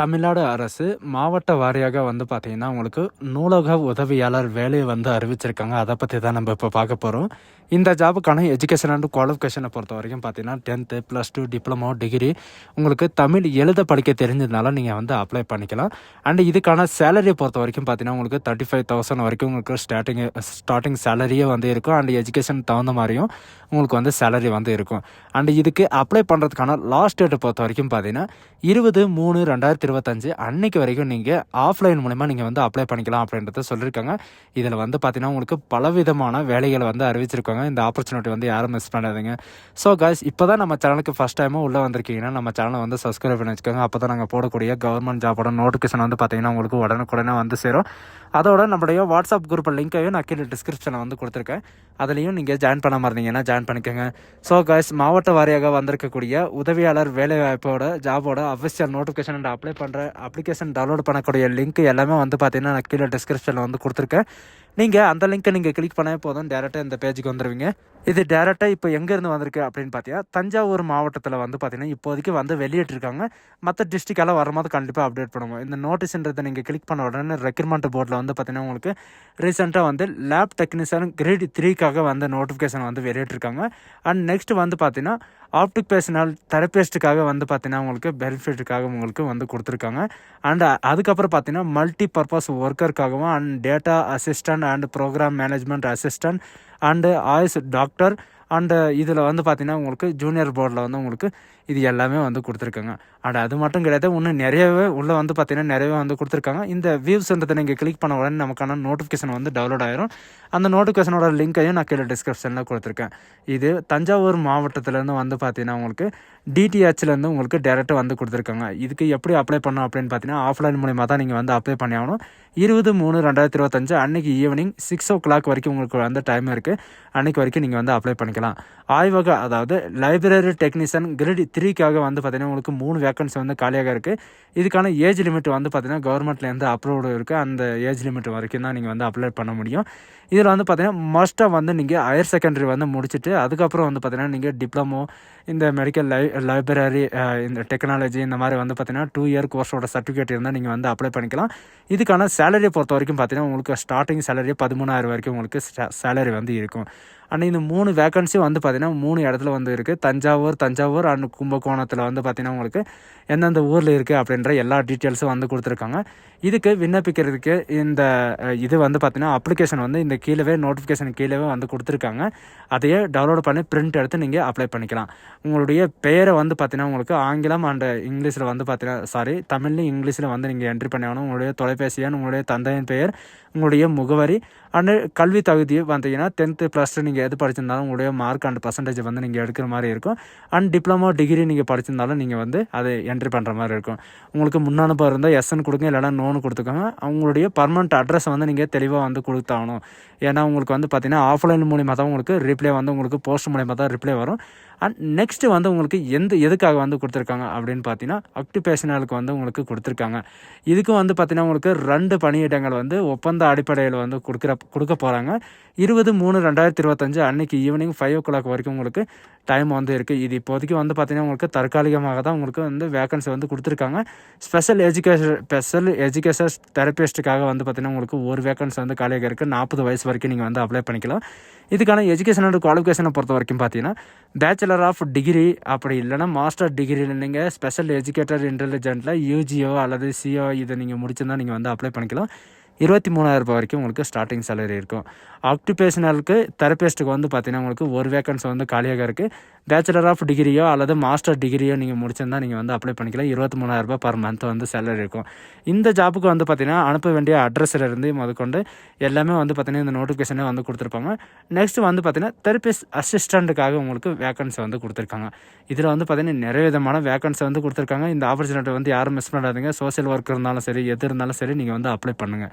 தமிழ்நாடு அரசு மாவட்ட வாரியாக வந்து பார்த்தீங்கன்னா உங்களுக்கு நூலக உதவியாளர் வேலையை வந்து அறிவிச்சிருக்காங்க. அதை பற்றி தான் நம்ம இப்போ பார்க்க போகிறோம் இந்த ஜாபுக்கான எஜுகேஷன் அண்ட் குவாலிஃபிகேஷனை பொறுத்த வரைக்கும் பார்த்தீங்கன்னா tenth plus two diploma degree உங்களுக்கு தமிழ் எழுத படிக்க தெரிஞ்சதுனால நீங்கள் வந்து அப்ளை பண்ணிக்கலாம். அண்ட் இதுக்கான சேலரியை பொறுத்த வரைக்கும் பார்த்தீங்கன்னா உங்களுக்கு தேர்ட்டி ஃபைவ் தௌசண்ட் வரைக்கும் உங்களுக்கு ஸ்டார்டிங் ஸ்டார்டிங் சேலரியே வந்து இருக்கும். அண்ட் எஜுகேஷன் தகுந்த மாதிரியும் உங்களுக்கு வந்து சேலரி வந்து இருக்கும். அண்ட் இதுக்கு அப்ளை பண்ணுறதுக்கான லாஸ்ட் டேட்டை பொறுத்த வரைக்கும் பார்த்தீங்கன்னா இருபது மூணு ரெண்டாயிரத்தி இருபத்தஞ்சு. அன்னைக்கு வரைக்கும் நீங்கள் ஆஃப்லைன் மூலிமா நீங்கள் வந்து அப்ளை பண்ணிக்கலாம் அப்படின்றத சொல்லியிருக்காங்க இதில் வந்து பார்த்தீங்கன்னா உங்களுக்கு பலவிதமான வேலைகளை வந்து அறிவிச்சிருக்காங்க. இந்த ஆப்பர்ச்சுனிட்டி வந்து யாரும் மிஸ் பண்ணாதீங்க. ஸோ காய்ஸ் இப்போ தான் நம்ம சேனலுக்கு ஃபஸ்ட் டைமும் உள்ளே வந்திருக்கீங்கன்னா நம்ம சேனலை வந்து சப்ஸ்கிரைப் பண்ணி வச்சுக்கோங்க. அப்போ தான் நாங்கள் போடக்கூடிய கவர்மெண்ட் ஜாபோட நோட்டிஃபிகேஷன் வந்து பார்த்தீங்கன்னா உங்களுக்கு உடனுக்குடனே வந்து சேரும். அதோட நம்முடைய வாட்ஸ்அப் குரூப் லிங்க்கையும் நான் கீழே டிஸ்கிரிப்ஷனில் வந்து கொடுத்துருக்கேன். அதுலேயும் நீங்கள் ஜாயின் பண்ணாமல் இருந்தீங்கன்னா ஜாயின் பண்ணிக்கோங்க. ஸோ கைஸ் மாவட்ட வாரியாக வந்திருக்கக்கூடிய உதவியாளர் வேலைவாய்ப்போட ஜாபோட அஃபிஷியல் நோட்டிஃபிகேஷன் அண்ட் அப்ளை பண்ணுற அப்ளிகேஷன் டவுன்லோட் பண்ணக்கூடிய லிங்க் எல்லாமே வந்து பார்த்தீங்கன்னா நான் கீழே டிஸ்கிரிப்ஷனில் வந்து கொடுத்துருக்கேன். நீங்கள் அந்த லிங்க்கை நீங்கள் கிளிக் பண்ணவே போதும். டேரெக்டாக இந்த பேஜுக்கு வந்துடுவீங்க இது டேரெக்டாக இப்போ எங்கேருந்து வந்திருக்கு அப்படின்னு பார்த்தீங்கன்னா தஞ்சாவூர் மாவட்டத்தில் வந்து பார்த்தீங்கன்னா இப்போதைக்கு வந்து வெளியிட்டிருக்காங்க. மற்ற டிஸ்ட்ரிக்டெல்லாம் வரும்போது கண்டிப்பாக அப்டேட் பண்ணுவோம். இந்த நோட்டீஸ்ன்றதை நீங்கள் கிளிக் பண்ண உடனே ரெக்ரூட்மெண்ட் போர்டில் வந்து பார்த்தீங்கன்னா உங்களுக்கு ரீசெண்டாக வந்து லேப் டெக்னீஷியன் கிரேட் த்ரீக்காக வந்து நோட்டிஃபிகேஷன் வந்து வெளியிட்டிருக்காங்க. அண்ட் நெக்ஸ்ட் வந்து பார்த்தீங்கன்னா ஆப்டிக் பேசினால் தெரப்பிஸ்ட்டுக்காக வந்து பார்த்தீங்கன்னா உங்களுக்கு பெனிஃபிட்டுக்காக உங்களுக்கு வந்து கொடுத்துருக்காங்க. அண்ட் அதுக்கப்புறம் பார்த்தீங்கன்னா multi purpose ஒர்க்கருக்காகவும் and data assistant and program management assistant and Ayush doctor and இதில் வந்து பார்த்திங்கன்னா உங்களுக்கு ஜூனியர் போர்டில் வந்து உங்களுக்கு இது எல்லாமே வந்து கொடுத்துருக்காங்க. அண்ட் அது மட்டும் கிடையாது இன்னும் நிறையவே உள்ளே வந்து பார்த்தீங்கன்னா நிறையவே வந்து கொடுத்துருக்காங்க. இந்த வியூஸ்ன்றதை நீங்கள் கிளிக் பண்ண உடனே நமக்கான நோட்டிஃபிகேஷன் வந்து டவுன்லோட் ஆயிரும். அந்த நோட்டிஃபிகேஷனோட லிங்க்கையும் நான் கீழே டிஸ்கிரிப்ஷனில் கொடுத்துருக்கேன். இது தஞ்சாவூர் மாவட்டத்துலேருந்து வந்து பார்த்தீங்கன்னா உங்களுக்கு டிடிஹெச்லேருந்து உங்களுக்கு டேரெக்டாக வந்து கொடுத்துருக்காங்க. இதுக்கு எப்படி அப்ளை பண்ணணும் அப்படின்னு பார்த்தீங்கன்னா ஆஃப்லைன் மூலயமா தான் நீங்கள் வந்து அப்ளை பண்ணி ஆகணும். இருபது மூணு ரெண்டாயிரத்தி இருபத்தஞ்சு அன்றைக்கி ஈவினிங் சிக்ஸ் ஓ கிளாக் வரைக்கும் உங்களுக்கு வந்து டைம் இருக்குது அன்றைக்கி வரைக்கும் நீங்கள் வந்து அப்ளை பண்ணிக்கலாம். ஆய்வக அதாவது லைப்ரரி டெக்னீஷியன் கிரேட் த்ரீக்காக வந்து பார்த்திங்கன்னா உங்களுக்கு மூணு வேக்கன்சி வந்து காலியாக இருக்குது இதுக்கான ஏஜ் லிமிட் வந்து பார்த்திங்கன்னா கவர்மெண்ட்லேருந்து அப்ரூவ்டு இருக்குது அந்த ஏஜ் லிமிட் வரைக்கும் தான் நீங்கள் வந்து அப்ளை பண்ண முடியும். இதில் வந்து பார்த்தீங்கன்னா மஸ்ட்டாக வந்து நீங்கள் ஹையர் செகண்டரி வந்து முடிச்சுட்டு அதுக்கப்புறம் வந்து பார்த்தீங்கன்னா நீங்கள் டிப்ளமோ இந்த மெடிக்கல் லை லைப்ரரி இந்த டெக்னாலஜி இந்த மாதிரி வந்து பார்த்தீங்கன்னா டூ இயர் கோர்ஸோட சர்டிஃபிகேட் இருந்தால் நீங்கள் வந்து அப்ளை பண்ணிக்கலாம். இதுக்கான சேலரியை பொறுத்த வரைக்கும் பார்த்தீங்கன்னா உங்களுக்கு ஸ்டார்டிங் சேலரி பதிமூணாயிரம் வரைக்கும் உங்களுக்கு சேலரி வந்து இருக்கும். ஆனால் இந்த மூணு வேக்கன்சி வந்து பார்த்தீங்கன்னா மூணு இடத்துல வந்து இருக்குது தஞ்சாவூர் தஞ்சாவூர் அண்ட் கும்பகோணத்தில் வந்து பார்த்திங்கன்னா உங்களுக்கு எந்தெந்த ஊரில் இருக்குது அப்படின்ற எல்லா டீட்டெயில்ஸும் வந்து கொடுத்துருக்காங்க. இதுக்கு விண்ணப்பிக்கிறதுக்கு இந்த இது வந்து பார்த்திங்கன்னா அப்ளிகேஷன் வந்து இந்த கீழே நோட்டிஃபிகேஷன் கீழே வந்து கொடுத்துருக்காங்க. அதையே டவுன்லோட் பண்ணி பிரிண்ட் எடுத்து நீங்கள் அப்ளை பண்ணிக்கலாம். உங்களுடைய பெயரை வந்து பார்த்தீங்கன்னா உங்களுக்கு ஆங்கிலம் அண்ட் இங்கிலீஷில் வந்து பார்த்திங்கன்னா சாரி தமிழ்லையும் இங்கிலீஷில் வந்து நீங்கள் என்ட்ரி பண்ணியாகணும். உங்களுடைய தொலைபேசி எண் உங்களுடைய தந்தையின் பெயர் உங்களுடைய முகவரி அண்டு கல்வி தகுதி பார்த்தீங்கன்னா டென்த்து ப்ளஸ் டூ நீங்கள் எது படிச்சிருந்தாலும் உங்களுடைய மார்க் அண்ட் பர்சன்டேஜ் வந்து நீங்கள் எடுக்கிற மாதிரி இருக்கும். அண்ட் டிப்ளமோ டிகிரி நீங்கள் படிச்சிருந்தாலும் நீங்கள் வந்து அதை என்ட்ரி பண்ணுற மாதிரி இருக்கும். உங்களுக்கு முன்னனுப்பம் இருந்தால் எஸ்என் கொடுங்க இல்லைனா நோன்னு கொடுத்துக்கோங்க. அவங்களுடைய பர்மனெண்ட் அட்ரஸ் வந்து நீங்கள் தெளிவாக வந்து கொடுத்தாகணும். ஏன்னா உங்களுக்கு வந்து பார்த்தீங்கன்னா ஆஃப்லைன் மூலியமாக தான் உங்களுக்கு ரிப்ளை வந்து உங்களுக்கு போஸ்ட் மூலியமாக தான் ரிப்ளை வரும். அண்ட் நெக்ஸ்ட்டு வந்து உங்களுக்கு எந்த எதுக்காக வந்து கொடுத்துருக்காங்க அப்படின்னு பார்த்தீங்கன்னா அக்டிபேஷனலுக்கு வந்து உங்களுக்கு கொடுத்துருக்காங்க. இதுக்கும் வந்து பார்த்தீங்கன்னா உங்களுக்கு ரெண்டு பணியிடங்கள் வந்து ஒப்பந்த அடிப்படையில் வந்து கொடுக்குற கொடுக்க போகிறாங்க இருபது மூணு ரெண்டாயிரத்தி இருபத்தஞ்சு அன்னைக்கு ஈவினிங் ஃபைவ் ஓ கிளாக் வரைக்கும் உங்களுக்கு டைம் வந்து இருக்குது இது இப்போதைக்கு வந்து பார்த்தீங்கன்னா உங்களுக்கு தற்காலிகமாக தான் உங்களுக்கு வந்து வேகன்சி வந்து கொடுத்துருக்காங்க. ஸ்பெஷல் எஜுகேஷன் ஸ்பெஷல் எஜுகேஷன் தெரப்பிஸ்ட்டுக்காக வந்து பார்த்தீங்கன்னா உங்களுக்கு ஒரு வேகன்சி வந்து காலியாக இருக்குது நாற்பது வயசு வரைக்கும் நீங்கள் வந்து அப்ளை பண்ணிக்கலாம். இதுக்கான எஜுகேஷனோட குவாலிஃபிகேஷனை பொறுத்த வரைக்கும் பார்த்தீங்கன்னா பேச்சுலர் ஆஃப் டிகிரி அப்படி இல்லைனா மாஸ்டர் டிகிரியில் நீங்கள் ஸ்பெஷல் எஜுகேட்டர் இன்டெலிஜென்ட்டில் யூஜிஓ அல்லது சிஓ இதை நீங்கள் முடிச்சிருந்தா நீங்கள் வந்து அப்ளை பண்ணிக்கலாம். இருபத்தி மூணாயிரம் ரூபாய் வரைக்கும் உங்களுக்கு ஸ்டார்டிங் சேலரி இருக்கும். ஆக்டிபேஷனலுக்கு தெரபிஸ்ட்டுக்கு வந்து பார்த்தீங்கன்னா உங்களுக்கு ஒரு வேக்கன்ஸ் வந்து காலியாக இருக்குது பேச்சுலர் ஆஃப் டிகிரியோ அல்லது மாஸ்டர் டிகிரியோ நீங்கள் முடிச்சிருந்தா நீங்கள் வந்து அப்ளை பண்ணிக்கலாம். இருபத்தி மூணாயிரரூபா பர் மந்த் வந்து சேலரி இருக்கும். இந்த ஜாப்புக்கு வந்து பார்த்தீங்கன்னா அனுப்ப வேண்டிய அட்ரஸில் இருந்து முதற்கொண்டு எல்லாமே வந்து பார்த்தீங்கன்னா இந்த நோட்டிஃபிகேஷனே வந்து கொடுத்துருப்பாங்க. நெக்ஸ்ட் வந்து பார்த்தீங்கன்னா தெரபிஸ்ட் அசிஸ்டண்ட்டுக்காக உங்களுக்கு வேக்கன்ஸி வந்து கொடுத்துருக்காங்க. இதில் வந்து பார்த்தீங்கன்னா நிறைய விதமான வேக்கன்ஸி வந்து கொடுத்துருக்காங்க. இந்த ஆப்பர்ச்சுனிட்டி வந்து யாரும் மிஸ் பண்ணாதீங்க. சோசியல் ஒர்க் இருந்தாலும் சரி எது இருந்தாலும் சரி நீங்கள் வந்து அப்ளை பண்ணுங்கள்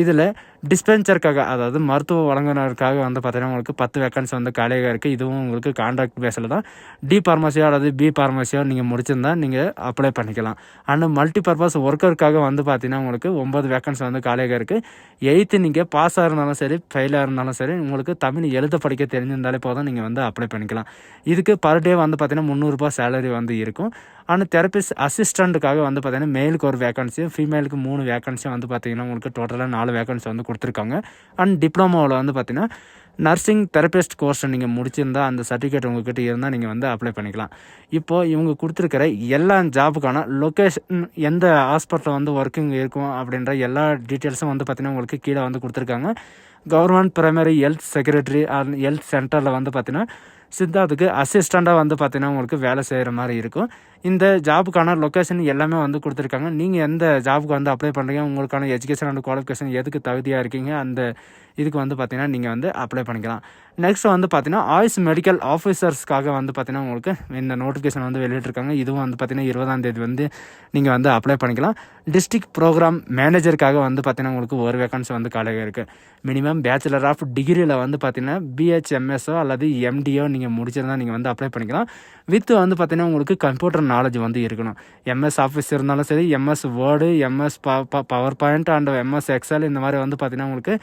இதில் டிஸ்பென்சருக்காக அதாவது மருத்துவ வழங்குனருக்காக வந்து பார்த்தீங்கன்னா உங்களுக்கு பத்து வேக்கன்சி வந்து காலியாக இருக்குது இதுவும் உங்களுக்கு கான்ட்ராக்ட் பேஸில் தான். டி ஃபார்மசியோ அல்லது பி ஃபார்மசியோ நீங்கள் முடிச்சிருந்தா நீங்கள் அப்ளை பண்ணிக்கலாம். அண்ட் மல்டி பர்பஸ் ஒர்க்கருக்காக வந்து பார்த்தீங்கன்னா உங்களுக்கு ஒம்பது வேக்கன்சி வந்து காலியாக இருக்குது எயித்து நீங்கள் பாஸாக இருந்தாலும் சரி ஃபெயிலாக இருந்தாலும் சரி உங்களுக்கு தமிழ் எழுத படிக்க தெரிஞ்சிருந்தாலே போதும் நீங்கள் வந்து அப்ளை பண்ணிக்கலாம். இதுக்கு பர் டே வந்து பார்த்தீங்கன்னா முந்நூறுரூபா சேலரி வந்து இருக்கும். அண்ட் தெரப்பிஸ்ட் அசிஸ்டண்ட்டுக்காக வந்து பார்த்தீங்கன்னா மேலுக்கு ஒரு வேக்கன்சியும் ஃபீமேலுக்கு மூணு வேக்கன்சியும் வந்து பார்த்தீங்கன்னா உங்களுக்கு டோட்டலாக நாலு வேகன்சி வந்து கொடுத்துருக்காங்க. அண்ட் டிப்ளமோவில் வந்து பார்த்திங்கன்னா நர்சிங் தெரபிஸ்ட் கோர்ஸ் நீங்கள் முடிச்சிருந்தா அந்த சர்டிஃபிகேட் உங்ககிட்ட இருந்தால் நீங்கள் வந்து அப்ளை பண்ணிக்கலாம். இப்போது இவங்க கொடுத்துருக்கிற எல்லா ஜாபுக்கான லொக்கேஷன் எந்த ஹாஸ்பிட்டலில் வந்து ஒர்க்கிங் இருக்கும் அப்படின்ற எல்லா டீட்டெயில்ஸும் வந்து பார்த்திங்கன்னா உங்களுக்கு கீழே வந்து கொடுத்துருக்காங்க. Government primary health secretary health சென்டரில் வந்து பார்த்திங்கன்னா சித்தார்த்துக்கு அசிஸ்டண்ட்டாக வந்து பார்த்தீங்கன்னா உங்களுக்கு வேலை செய்கிற மாதிரி இருக்கும். இந்த ஜாபுக்கான லொக்கேஷன் எல்லாமே வந்து கொடுத்துருக்காங்க. நீங்கள் எந்த ஜாபுக்கு வந்து அப்ளை பண்ணுறீங்க உங்களுக்கான எஜுகேஷன் அண்ட் குவாலிஃபிகேஷன் எதுக்கு தகுதியாக இருக்கீங்க? அந்த இதுக்கு வந்து பார்த்திங்கன்னா நீங்கள் வந்து அப்ளை பண்ணிக்கலாம். நெக்ஸ்ட் வந்து பார்த்தீங்கன்னா ஆயுஷ் மெடிக்கல் ஆஃபீஸர்ஸ்க்காக வந்து பார்த்திங்கன்னா உங்களுக்கு இந்த நோட்டிஃபிகேஷன் வந்து வெளியிட்டிருக்காங்க. இதுவும் வந்து பார்த்தீங்கன்னா இருபதாம் தேதி வந்து நீங்கள் வந்து அப்ளை பண்ணிக்கலாம். டிஸ்ட்ரிக்ட் ப்ரோக்ராம் மேனேஜருக்காக வந்து பார்த்திங்கன்னா உங்களுக்கு ஒரு வேகன்சி வந்து காலையில் இருக்குது மினிமம் பேச்சுலர் ஆஃப் டிகிரியில் வந்து பார்த்திங்கன்னா பிஹெச்எம்எஸ்ஓ அல்லது எம்டிஓ நீங்கள் நீங்கள் முடிச்சிருந்தால் நீங்கள் வந்து அப்ளை பண்ணிக்கலாம். வித் வந்து பார்த்தீங்கன்னா உங்களுக்கு கம்ப்யூட்டர் நாலேஜ் வந்து இருக்கணும். எம்எஸ் ஆஃபீஸ் இருந்தாலும் சரி MS Word MS PowerPoint and MS Excel இந்த மாதிரி வந்து பார்த்தீங்கன்னா உங்களுக்கு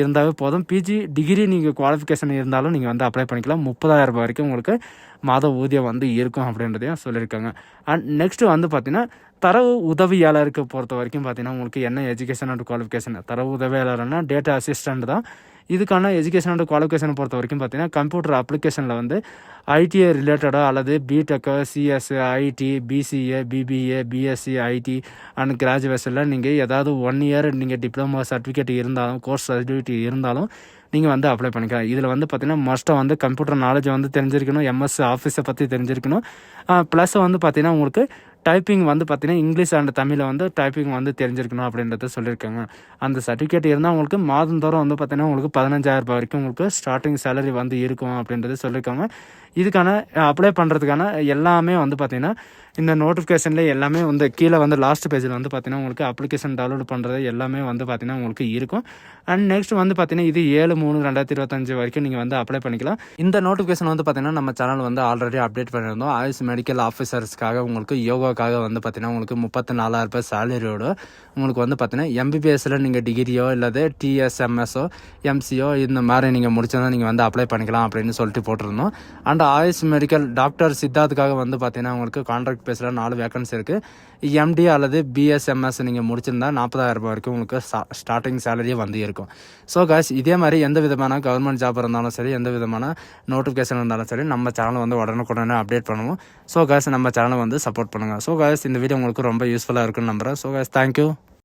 இருந்தாவே போதும். பிஜி டிகிரி நீங்கள் குவாலிஃபிகேஷன் இருந்தாலும் நீங்கள் வந்து அப்ளை பண்ணிக்கலாம். முப்பதாயிரம் ரூபாய் வரைக்கும் உங்களுக்கு மாத ஊதியம் வந்து இருக்கும் அப்படின்றதையும் சொல்லியிருக்காங்க. அண்ட் நெக்ஸ்ட்டு வந்து பார்த்திங்கன்னா தரவு உதவியாளருக்கு பொறுத்த வரைக்கும் பார்த்தீங்கன்னா உங்களுக்கு என்ன எஜுகேஷன் அண்ட் குவாலிஃபிகேஷன் தரவு உதவியாளர்னா டேட்டா அசிஸ்டண்ட் தான். இதுக்கான எஜுகேஷன் அண்ட் பொறுத்த வரைக்கும் பார்த்தீங்கன்னா கம்ப்யூட்டர் அப்ளிகேஷனில் வந்து ஐடிஐ ரிலேட்டடாக அல்லது BTech CS IT BCA BBA BSc IT and கிராஜுவேஷனில் நீங்கள் ஏதாவது ஒன் இயர் நீங்கள் டிப்ளமோ சர்டிஃபிகேட் இருந்தாலும் கோர்ஸ் சர்டிஃபிகேட் இருந்தாலும் நீங்கள் வந்து அப்ளை பண்ணிக்கலாம். இதில் வந்து பார்த்திங்கன்னா மஸ்ட்டாக வந்து கம்ப்யூட்டர் நாலேஜ் வந்து தெரிஞ்சிருக்கணும். எம்எஸ் ஆஃபீஸை பற்றி தெரிஞ்சிருக்கணும். ப்ளஸ் வந்து பார்த்திங்கன்னா உங்களுக்கு டைப்பிங் வந்து பார்த்திங்கன்னா இங்கிலீஷ் அண்ட் தமிழில் வந்து டைப்பிங் வந்து தெரிஞ்சிருக்கணும் அப்படின்றத சொல்லியிருக்காங்க. அந்த சர்டிஃபிகேட் இருந்தால் உங்களுக்கு மாதந்தோறும் வந்து பார்த்திங்கன்னா உங்களுக்கு பதினஞ்சாயிரரூபா வரைக்கும் உங்களுக்கு ஸ்டார்டிங் சேலரி வந்து இருக்கும் அப்படின்றத சொல்லியிருக்காங்க. இதுக்கான அப்ளை பண்ணுறதுக்கான எல்லாமே வந்து பார்த்திங்கன்னா இந்த நோட்டிஃபிகேஷனில் எல்லாமே வந்து கீழே வந்து லாஸ்ட் பேஜில் வந்து பார்த்திங்கன்னா உங்களுக்கு அப்ளிகேஷன் டவுன்லோட் பண்ணுறது எல்லாமே வந்து பார்த்திங்கன்னா உங்களுக்கு இருக்கும். அண்ட் நெக்ஸ்ட் வந்து பார்த்திங்கன்னா இது ஏழு மூணு ரெண்டாயிரத்தி இருபத்தஞ்சு வரைக்கும் நீங்கள் வந்து அப்ளை பண்ணிக்கலாம். இந்த நோட்டிஃபிகேஷன் வந்து பார்த்தீங்கன்னா நம்ம சேனல் வந்து ஆல்ரெடி அப்டேட் பண்ணியிருந்தோம். ஆயுஷ் மெடிக்கல் ஆஃபீஸர்ஸ்க்காக உங்களுக்கு யோகாக்காக வந்து பார்த்தீங்கன்னா உங்களுக்கு முப்பத்தி நாலாயிரம் ரூபாய் சேலரியோட உங்களுக்கு வந்து பார்த்திங்கன்னா எம்பிபிஎஸ்சில் நீங்கள் டிகிரியோ இல்லாத டிஎஸ்எம்எஸ்ஓ எம்சிஓ இந்த மாதிரி நீங்கள் முடிச்சதான் நீங்கள் வந்து அப்ளை பண்ணிக்கலாம் அப்படின்னு சொல்லிட்டு போட்டிருந்தோம். அண்ட் ஆயுஷ் மெடிக்கல் டாக்டர் சித்தார்த்துக்காக வந்து பார்த்திங்கன்னா உங்களுக்கு கான்ட்ராக்ட் பேஸில் நாலு வேக்கன்சி இருக்குது எம்டி அல்லது பிஎஸ்எம்எஸ் நீங்கள் முடிச்சிருந்தா நாற்பதாயிரம் ரூபாய் வரைக்கும் உங்களுக்கு ஸ்டார்டிங் சேலரியே வந்து இருக்கும். ஸோ காஸ் இதே மாதிரி எந்த விதமான கவர்மெண்ட் ஜாப் இருந்தாலும் சரி எந்த விதமான நோட்டிஃபிகேஷன் இருந்தாலும் சரி நம்ம சேனல் வந்து உடனுக்குடனே அப்டேட் பண்ணுவோம். ஸோ காஸ் நம்ம சேனலை வந்து சப்போர்ட் பண்ணுங்கள் ஸோ காஸ் இந்த வீடியோ உங்களுக்கு ரொம்ப யூஸ்ஃபுல்லாக இருக்குன்னு நம்புகிறேன் ஸோ காஸ் தேங்க்யூ